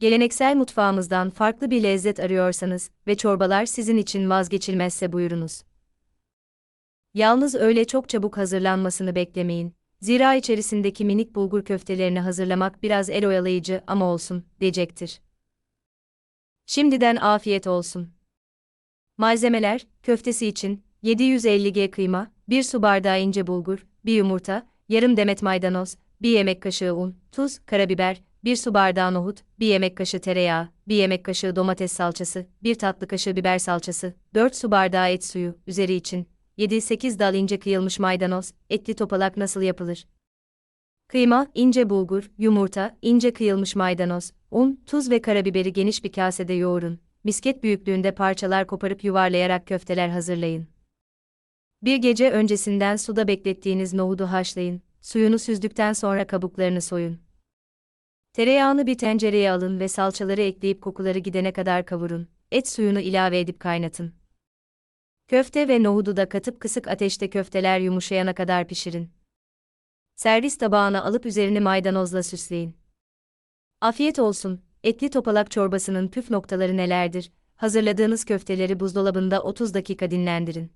Geleneksel mutfağımızdan farklı bir lezzet arıyorsanız ve çorbalar sizin için vazgeçilmezse buyurunuz. Yalnız öyle çok çabuk hazırlanmasını beklemeyin. Zira içerisindeki minik bulgur köftelerini hazırlamak biraz el oyalayıcı ama olsun, diyecektir. Şimdiden afiyet olsun. Malzemeler, köftesi için 750 g kıyma, 1 su bardağı ince bulgur, 1 yumurta, yarım demet maydanoz, 1 yemek kaşığı un, tuz, karabiber, 1 su bardağı nohut, 1 yemek kaşığı tereyağı, 1 yemek kaşığı domates salçası, 1 tatlı kaşığı biber salçası, 4 su bardağı et suyu, üzeri için 7-8 dal ince kıyılmış maydanoz, etli topalak nasıl yapılır? Kıyma, ince bulgur, yumurta, ince kıyılmış maydanoz, un, tuz ve karabiberi geniş bir kasede yoğurun. Misket büyüklüğünde parçalar koparıp yuvarlayarak köfteler hazırlayın. Bir gece öncesinden suda beklettiğiniz nohudu haşlayın. Suyunu süzdükten sonra kabuklarını soyun. Tereyağını bir tencereye alın ve salçaları ekleyip kokuları gidene kadar kavurun. Et suyunu ilave edip kaynatın. Köfte ve nohudu da katıp kısık ateşte köfteler yumuşayana kadar pişirin. Servis tabağına alıp üzerini maydanozla süsleyin. Afiyet olsun. Etli topalak çorbasının püf noktaları nelerdir? Hazırladığınız köfteleri buzdolabında 30 dakika dinlendirin.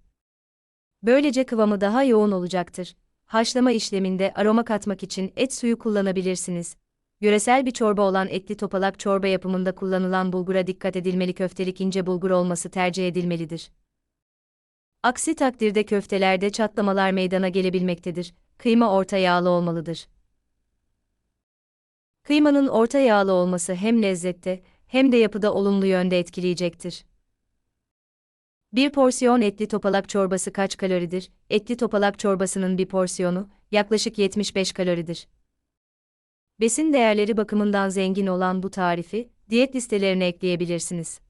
Böylece kıvamı daha yoğun olacaktır. Haşlama işleminde aroma katmak için et suyu kullanabilirsiniz. Yöresel bir çorba olan etli topalak çorba yapımında kullanılan bulgura dikkat edilmeli köftelik ince bulgur olması tercih edilmelidir. Aksi takdirde köftelerde çatlamalar meydana gelebilmektedir. Kıyma orta yağlı olmalıdır. Kıymanın orta yağlı olması hem lezzette hem de yapıda olumlu yönde etkileyecektir. Bir porsiyon etli topalak çorbası kaç kaloridir? Etli topalak çorbasının bir porsiyonu yaklaşık 75 kaloridir. Besin değerleri bakımından zengin olan bu tarifi diyet listelerine ekleyebilirsiniz.